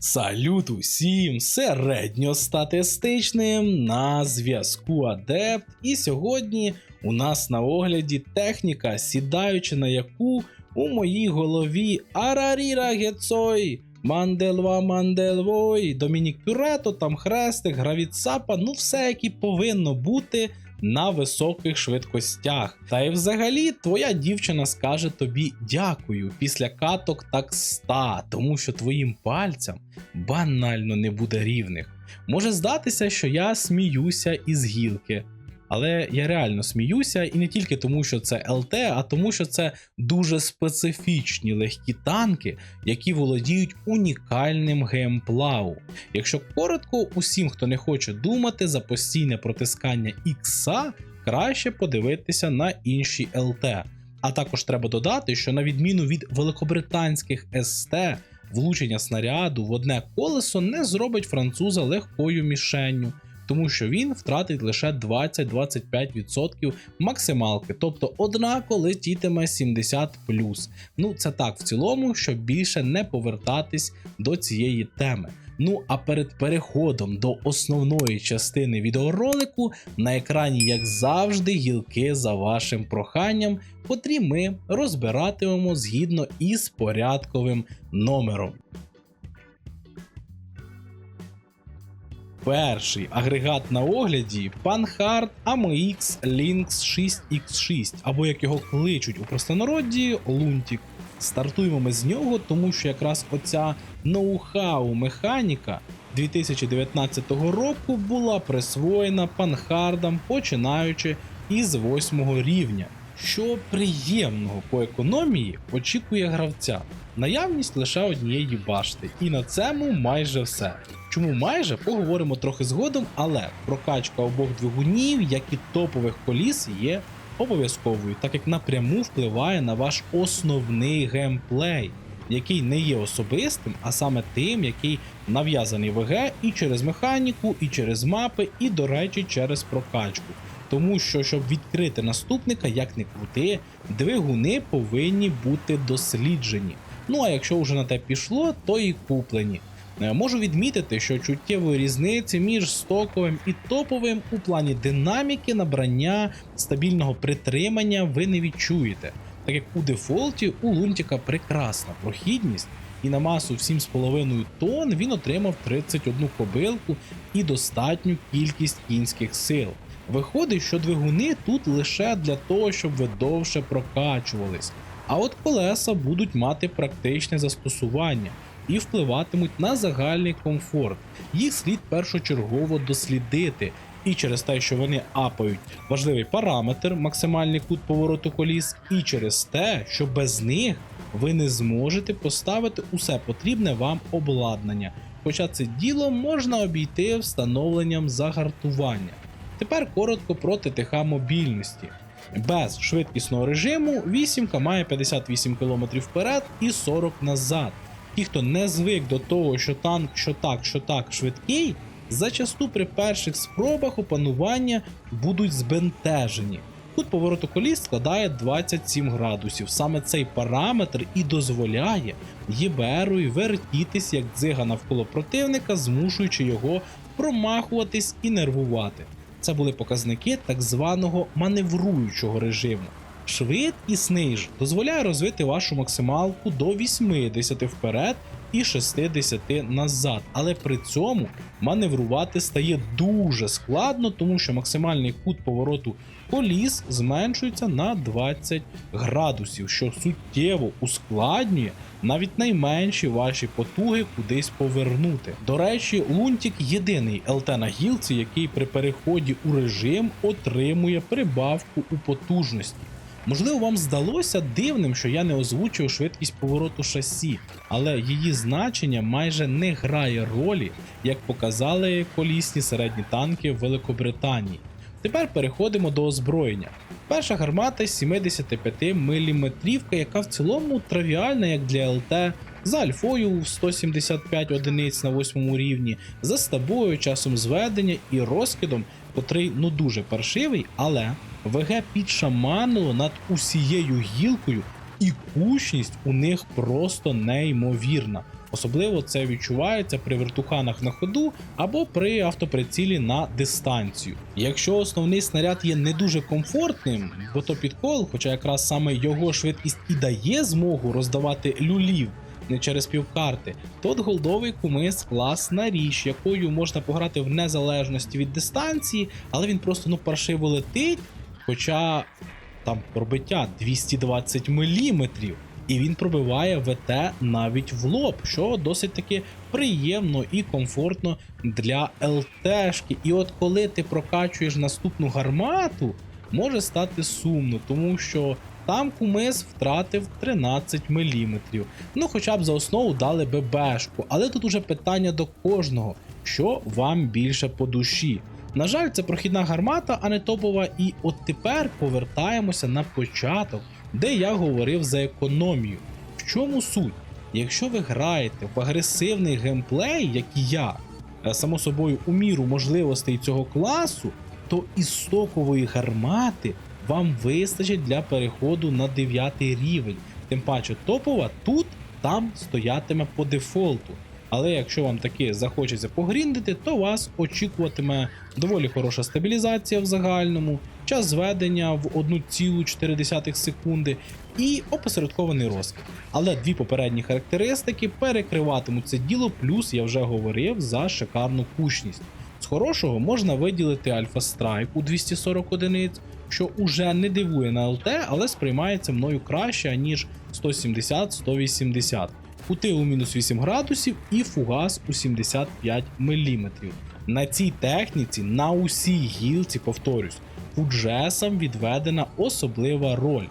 Салют усім середньостатистичним на зв'язку Адепт. І сьогодні у нас на огляді техніка, сідаючи на яку у моїй голові Араріра Гецой, Манделва Манделвой, Домінік Пюрето, там хрестик, гравіцапа, ну все, як і повинно бути на високих швидкостях. Та й взагалі твоя дівчина скаже тобі дякую після каток так ста, тому що твоїм пальцям банально не буде рівних. Може здатися, що я сміюся із гілки. Але я реально сміюся, і не тільки тому, що це ЛТ, а тому, що це дуже специфічні легкі танки, які володіють унікальним геймплау. Якщо коротко, усім, хто не хоче думати за постійне протискання ікса, краще подивитися на інші ЛТ. А також треба додати, що на відміну від великобританських СТ, влучення снаряду в одне колесо не зробить француза легкою мішенню, тому що він втратить лише 20-25% максималки, тобто однако летітиме 70 Ну це так в цілому, щоб більше не повертатись до цієї теми. Ну а перед переходом до основної частини відеоролику на екрані, як завжди, гілки за вашим проханням, котрі ми розбиратимемо згідно із порядковим номером. Перший агрегат на огляді Panhard AMX Lynx 6X6, або як його кличуть у простонароді Лунтік. Стартуємо ми з нього, тому що якраз оця ноу-хау механіка 2019 року була присвоєна панхардам, починаючи із 8 рівня. Що приємного по економії очікує гравця. Наявність лише однієї башти, і на цьому майже все. Чому майже поговоримо трохи згодом, але прокачка обох двигунів, як і топових коліс, є обов'язковою, так як напряму впливає на ваш основний геймплей, який не є особистим, а саме тим, який нав'язаний в ЕГ і через механіку, і через мапи, і, до речі, через прокачку. Тому що, щоб відкрити наступника, як не крути, двигуни повинні бути досліджені. Ну а якщо вже на те пішло, то і куплені. Е, Можу відмітити, що чуттєвої різниці між стоковим і топовим у плані динаміки набрання стабільного притримання ви не відчуєте, так як у дефолті у Лунтіка прекрасна прохідність, і на масу в 7,5 тонн він отримав 31 кобилку і достатню кількість кінських сил. Виходить, що двигуни тут лише для того, щоб ви довше прокачувались. А от колеса будуть мати практичне застосування і впливатимуть на загальний комфорт. Їх слід першочергово дослідити. І через те, що вони апають важливий параметр, максимальний кут повороту коліс, і через те, що без них ви не зможете поставити усе потрібне вам обладнання. Хоча це діло можна обійти встановленням загартування. Тепер коротко про ТТХ мобільності. Без швидкісного режиму вісімка має 58 км вперед і 40 назад. Ті, хто не звик до того, що танк що так, що так швидкий, зачасту при перших спробах опанування будуть збентежені. Тут повороту коліс складає 27 градусів. Саме цей параметр і дозволяє ЄБРу вертітись як дзига навколо противника, змушуючи його промахуватись і нервувати. Це були показники так званого маневруючого режиму. Швидкісний ж дозволяє розвити вашу максималку до 80 вперед і 60 назад, але при цьому маневрувати стає дуже складно, тому що максимальний кут повороту коліс зменшується на 20 градусів, що суттєво ускладнює навіть найменші ваші потуги кудись повернути. До речі, Лунтік єдиний ЛТ на гілці, який при переході у режим отримує прибавку у потужності. Можливо, вам здалося дивним, що я не озвучив швидкість повороту шасі, але її значення майже не грає ролі, як показали колісні середні танки в Великобританії. Тепер переходимо до озброєння. Перша гармата 75 мм, яка в цілому тривіальна як для ЛТ, за альфою в 175 одиниць на 8 рівні, за стабою, часом зведення і розкидом, котрий ну дуже паршивий, але ВГ підшаманило над усією гілкою, і кучність у них просто неймовірна. Особливо це відчувається при вертуханах на ходу або при автоприцілі на дистанцію. Якщо основний снаряд є не дуже комфортним, бо то підкол, хоча якраз саме його швидкість і дає змогу роздавати люлів не через півкарти, то голдовий кумис класна річ, якою можна пограти в незалежності від дистанції, але він просто ну паршиво летить. Хоча там пробиття 220 мм, і він пробиває ВТ навіть в лоб, що досить таки приємно і комфортно для ЛТшки. І от коли ти прокачуєш наступну гармату, може стати сумно, тому що там кумис втратив 13 мм. Ну, хоча б за основу дали ББшку, але тут уже питання до кожного, що вам більше по душі. На жаль, це прохідна гармата, а не топова. І от тепер повертаємося на початок, де я говорив за економію. В чому суть? Якщо ви граєте в агресивний геймплей, як і я, е, само собою у міру можливостей цього класу, то із стокової гармати вам вистачить для переходу на 9 рівень. Тим паче топова тут там стоятиме по дефолту. Але якщо вам таки захочеться погріндити, то вас очікуватиме доволі хороша стабілізація в загальному, час зведення в 1,4 секунди і опосередкований розкид. Але дві попередні характеристики перекриватимуть це діло, плюс я вже говорив за шикарну кучність. З хорошого можна виділити Альфа Страйк у 240 одиниць, що уже не дивує на ЛТ, але сприймається мною краще, ніж 170-180. Кути у мінус 8 градусів і фугас у 75 мм. На цій техніці, на усій гілці, повторюсь, фуджесам відведена особлива роль.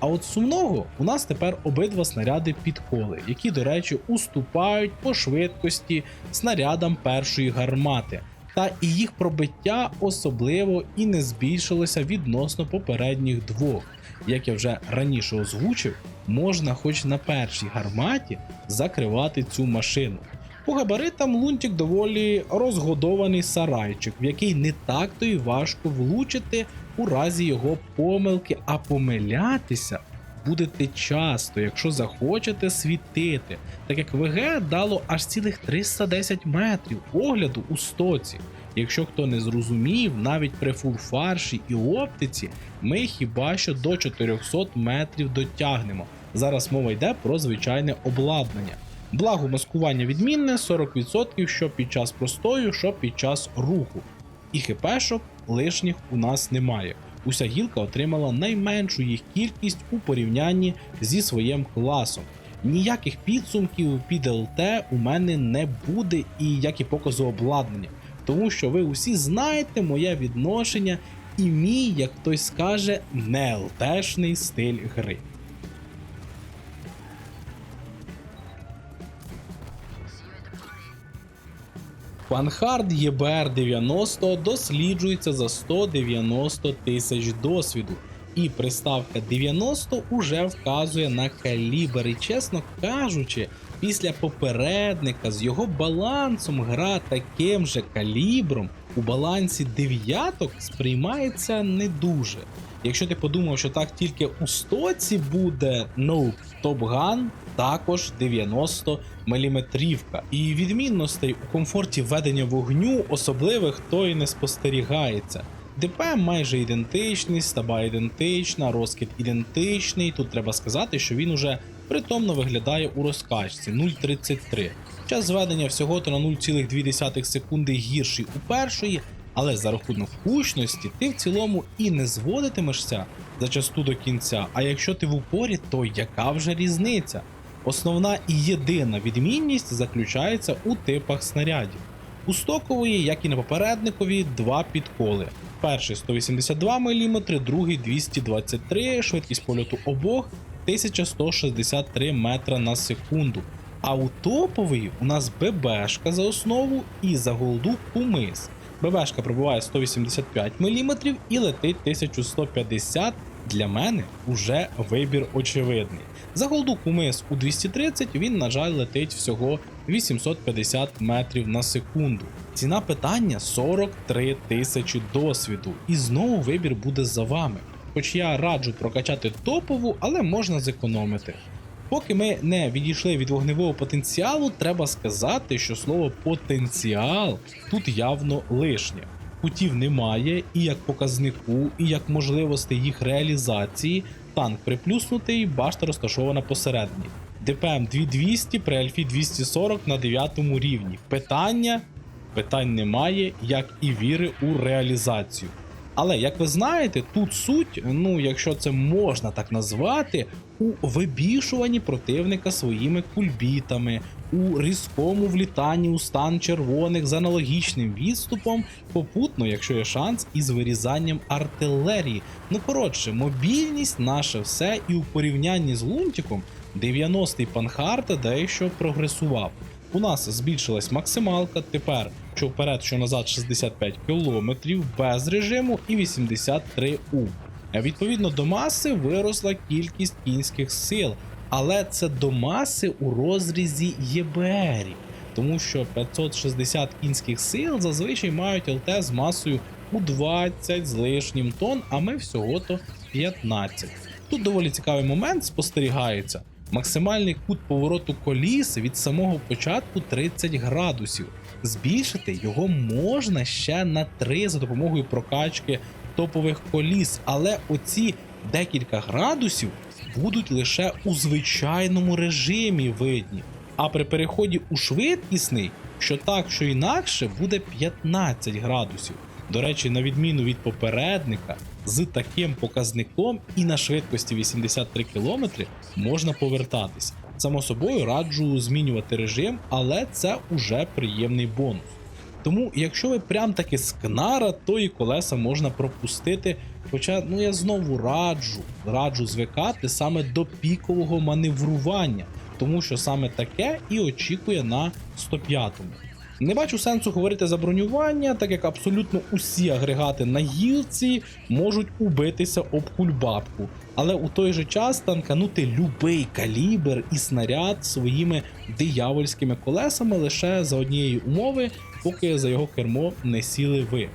А от сумного у нас тепер обидва снаряди підколи, які, до речі, уступають по швидкості снарядам першої гармати. Та і їх пробиття особливо і не збільшилося відносно попередніх двох. Як я вже раніше озвучив, можна хоч на першій гарматі закривати цю машину. По габаритам лунтик доволі розгодований сарайчик, в який не так то й важко влучити у разі його помилки, а помилятися будете часто, якщо захочете світити, так як ВГ дало аж цілих 310 метрів огляду у стоці. Якщо хто не зрозумів, навіть при фулфарші і оптиці ми хіба що до 400 метрів дотягнемо. Зараз мова йде про звичайне обладнання. Благо маскування відмінне 40% що під час простою, що під час руху. І хпшок лишніх у нас немає. Уся гілка отримала найменшу їх кількість у порівнянні зі своїм класом. Ніяких підсумків під ЛТ у мене не буде, і як і показу обладнання, тому що ви усі знаєте моє відношення і мій, як хтось скаже, не ЛТшний стиль гри. Панхард ЄБР 90 досліджується за 190 тисяч досвіду, і приставка 90 уже вказує на калібр. І чесно кажучи, після попередника з його балансом гра таким же калібром у балансі дев'яток сприймається не дуже. Якщо ти подумав, що так тільки у стоці буде ну, Топган, також 90 мм. І відмінностей у комфорті ведення вогню особливих то і не спостерігається. ДП майже ідентичний, стаба ідентична, розкид ідентичний. Тут треба сказати, що він уже притомно виглядає у розкачці 0.33. Час зведення всього то на 0,2 секунди гірший у першої, але за рахунок кучності ти в цілому і не зводитимешся зачасту до кінця. А якщо ти в упорі, то яка вже різниця? Основна і єдина відмінність заключається у типах снарядів. У стокової, як і на попередникові, два підколи. Перший 182 мм, другий 223, швидкість польоту обох 1163 метра на секунду. А у топової у нас ББшка за основу і за голду кумис. ББшка пробиває 185 мм і летить 1150 для мене уже вибір очевидний. За голду кумис у 230 він, на жаль, летить всього 850 метрів на секунду. Ціна питання 43 тисячі досвіду, і знову вибір буде за вами. Хоч я раджу прокачати топову, але можна зекономити. Поки ми не відійшли від вогневого потенціалу, треба сказати, що слово потенціал тут явно лишнє. Кутів немає, і як показнику, і як можливостей їх реалізації. Танк приплюснутий, башта розташована посередині. ДПМ 2200 при Альфі 240 на 9 рівні. Питання? Питань немає, як і віри у реалізацію. Але як ви знаєте, тут суть, ну якщо це можна так назвати, у вибішуванні противника своїми кульбітами, у різкому влітанні у стан червоних з аналогічним відступом, попутно, якщо є шанс, із вирізанням артилерії. Ну коротше, мобільність наше все, і у порівнянні з лунтиком 90-й панхарта дещо прогресував. У нас збільшилась максималка, тепер що вперед, що назад 65 км без режиму і 83 У. Відповідно до маси виросла кількість кінських сил, але це до маси у розрізі ЄБР, тому що 560 кінських сил зазвичай мають ЛТ з масою у 20 з лишнім тонн, а ми всього-то 15. Тут доволі цікавий момент спостерігається. Максимальний кут повороту коліс від самого початку 30 градусів. Збільшити його можна ще на 3 за допомогою прокачки топових коліс, але оці декілька градусів будуть лише у звичайному режимі видні. А при переході у швидкісний, що так, що інакше, буде 15 градусів. До речі, на відміну від попередника, з таким показником і на швидкості 83 км можна повертатись. Само собою раджу змінювати режим, але це уже приємний бонус. Тому, якщо ви прям таки з кнара, то і колеса можна пропустити. Хоча ну я знову раджу, раджу звикати саме до пікового маневрування, тому що саме таке і очікує на 105-му. Не бачу сенсу говорити за бронювання, так як абсолютно усі агрегати на гілці можуть убитися об кульбабку. Але у той же час танканути любий калібр і снаряд своїми диявольськими колесами лише за однієї умови, поки за його кермо не сіли ви.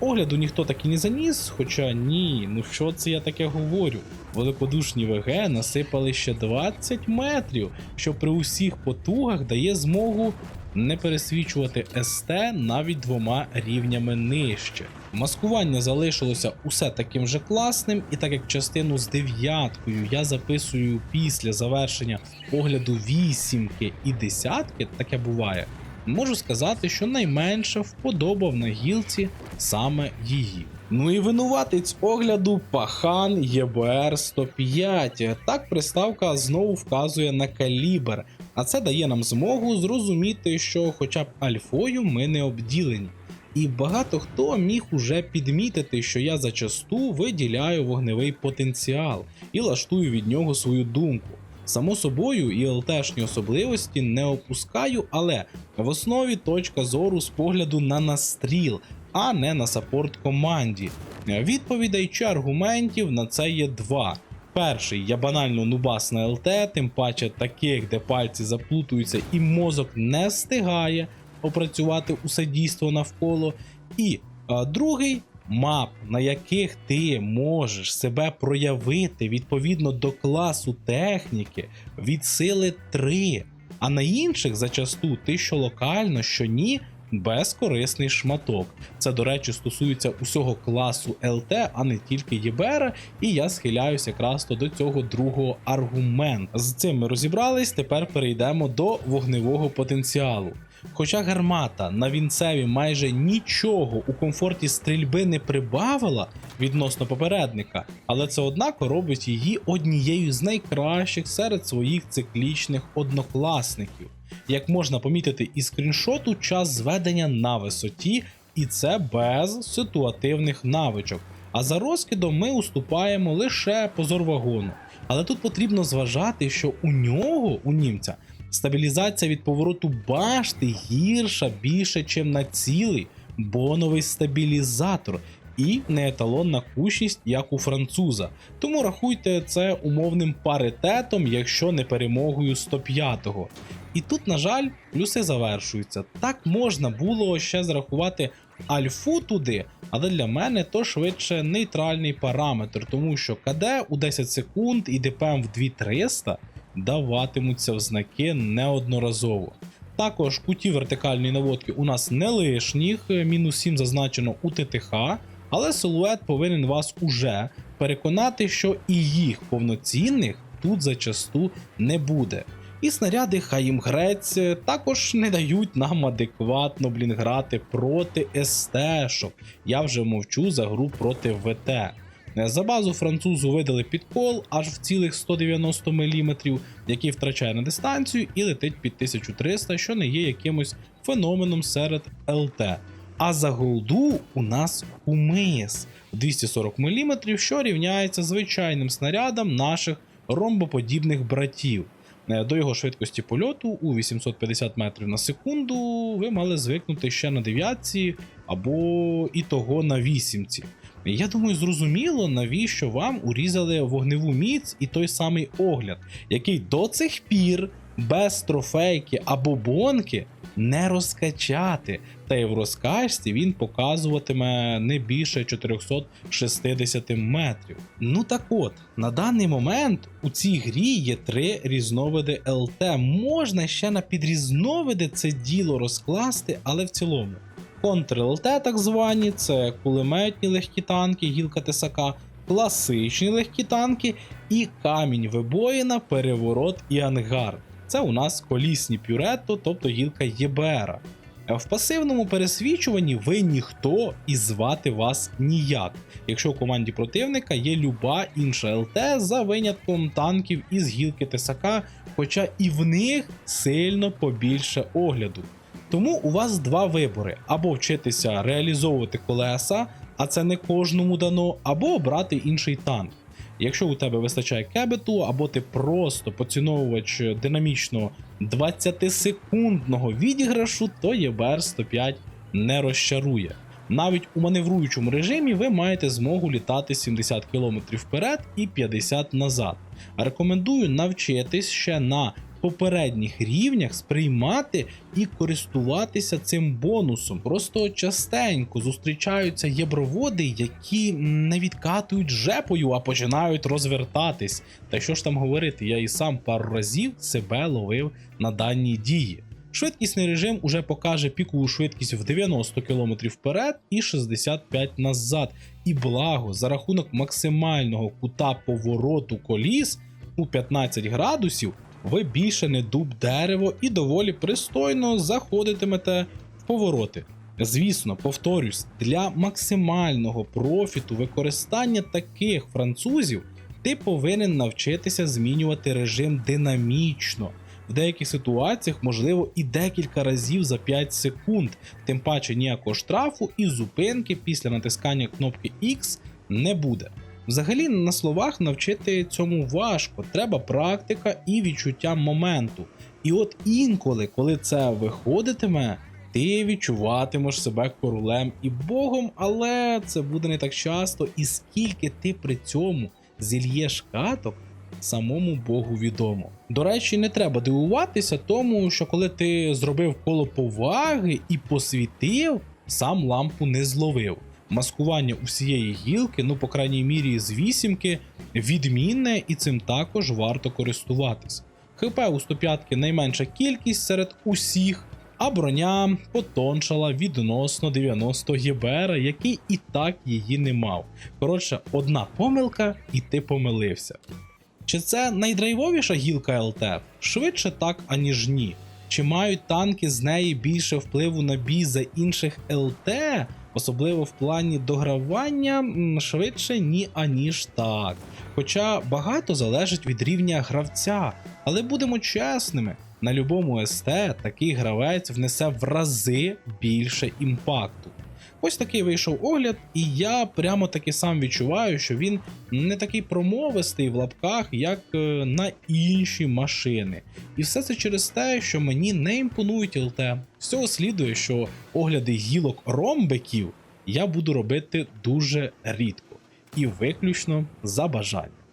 Огляду ніхто так і не заніс, хоча ні, ну що це я таке говорю? Великодушні ВГ насипали ще 20 метрів, що при усіх потугах дає змогу не пересвічувати СТ навіть двома рівнями нижче. Маскування залишилося усе таким же класним, і так як частину з дев'яткою я записую після завершення огляду вісімки і десятки, таке буває. Можу сказати, що найменше вподобав на гілці саме її. Ну і винуватець огляду Пахан ЄБР 105. Так приставка знову вказує на калібр, а це дає нам змогу зрозуміти, що хоча б альфою ми не обділені. І багато хто міг уже підмітити, що я зачасту виділяю вогневий потенціал і лаштую від нього свою думку. Само собою, і ЛТшні особливості не опускаю, але в основі точка зору з погляду на настріл, а не на саппорт команді. Відповідей чи аргументів на це є два. Перший я банально нубас на ЛТ, тим паче таких, де пальці заплутуються і мозок не встигає опрацювати усе дійство навколо. І а, другий мап, на яких ти можеш себе проявити відповідно до класу техніки від сили 3. А на інших зачасту ти що локально, що ні, безкорисний шматок. Це, до речі, стосується усього класу ЛТ, а не тільки ЄБР, і я схиляюся якраз то до цього другого аргументу. З цим ми розібрались. Тепер перейдемо до вогневого потенціалу. Хоча гармата на вінцеві майже нічого у комфорті стрільби не прибавила відносно попередника, але це однако робить її однією з найкращих серед своїх циклічних однокласників. Як можна помітити із скріншоту, час зведення на висоті, і це без ситуативних навичок. А за розкидом ми уступаємо лише позор вагону. Але тут потрібно зважати, що у нього, у німця, стабілізація від повороту башти гірша більше, ніж на цілий боновий стабілізатор. І не еталонна кущість, як у француза. Тому рахуйте це умовним паритетом, якщо не перемогою 105-го. І тут, на жаль, плюси завершуються. Так можна було ще зрахувати альфу туди, але для мене то швидше нейтральний параметр, тому що КД у 10 секунд і ДПМ в 2300 даватимуться в знаки неодноразово. Також куті вертикальної наводки у нас не лишніх, е, мінус 7 зазначено у ТТХ, але силует повинен вас уже переконати, що і їх повноцінних тут зачасту не буде. І снаряди хай грець також не дають нам адекватно блін, грати проти СТ-шок. Я вже мовчу за гру проти ВТ. За базу французу видали підкол аж в цілих 190 мм, який втрачає на дистанцію і летить під 1300, що не є якимось феноменом серед ЛТ. А за голду у нас кумис 240 мм, що рівняється звичайним снарядам наших ромбоподібних братів. Е, До його швидкості польоту у 850 метрів на секунду ви мали звикнути ще на дев'ятці або і того на вісімці. Я думаю, зрозуміло, навіщо вам урізали вогневу міць і той самий огляд, який до цих пір без трофейки або бонки не розкачати. Та й в розкачці він показуватиме не більше 460 метрів. Ну так от, на даний момент у цій грі є три різновиди ЛТ. Можна ще на підрізновиди це діло розкласти, але в цілому. Контр-ЛТ, так звані, це кулеметні легкі танки, гілка Тесака, класичні легкі танки і камінь вибоїна, переворот і ангар. Це у нас колісні пюретто, тобто гілка ЄБР. В пасивному пересвічуванні ви ніхто і звати вас ніяк, якщо в команді противника є люба інша ЛТ за винятком танків із гілки Тесака, хоча і в них сильно побільше огляду. Тому у вас два вибори: або вчитися реалізовувати колеса, а це не кожному дано, або обрати інший танк. Якщо у тебе вистачає кебету, або ти просто поціновувач динамічного 20-секундного відіграшу, то ЄБР 105 не розчарує. Навіть у маневруючому режимі ви маєте змогу літати 70 км вперед і 50 назад. Рекомендую навчитись ще на попередніх рівнях сприймати і користуватися цим бонусом. Просто частенько зустрічаються єброводи, які не відкатують жепою, а починають розвертатись. Та що ж там говорити, я і сам пару разів себе ловив на даній дії. Швидкісний режим уже покаже пікову швидкість в 90 км вперед і 65 назад. І благо, за рахунок максимального кута повороту коліс у 15 градусів ви більше не дуб дерево і доволі пристойно заходитимете в повороти. Звісно, повторюсь, для максимального профіту використання таких французів ти повинен навчитися змінювати режим динамічно. В деяких ситуаціях, можливо, і декілька разів за 5 секунд, тим паче ніякого штрафу і зупинки після натискання кнопки X не буде. Взагалі, на словах навчити цьому важко, треба практика і відчуття моменту. І от інколи, коли це виходитиме, ти відчуватимеш себе королем і богом, але це буде не так часто, і скільки ти при цьому зільєш каток, самому Богу відомо. До речі, не треба дивуватися, тому що коли ти зробив коло поваги і посвітив, сам лампу не зловив. Маскування усієї гілки, ну по крайній мірі з вісімки, відмінне і цим також варто користуватись. ХП у 105 найменша кількість серед усіх, а броня потоншала відносно 90 ГБР, який і так її не мав. Коротше, одна помилка, і ти помилився. Чи це найдрайвовіша гілка ЛТ? Швидше так, аніж ні. Чи мають танки з неї більше впливу на бій за інших ЛТ, особливо в плані догравання, швидше ні, аніж так. Хоча багато залежить від рівня гравця, але будемо чесними, на любому СТ такий гравець внесе в рази більше імпакту. Ось такий вийшов огляд, і я прямо таки сам відчуваю, що він не такий промовистий в лапках, як е, на інші машини. І все це через те, що мені не імпонують ЛТ. З цього слідує, що огляди гілок ромбиків я буду робити дуже рідко і виключно за бажанням.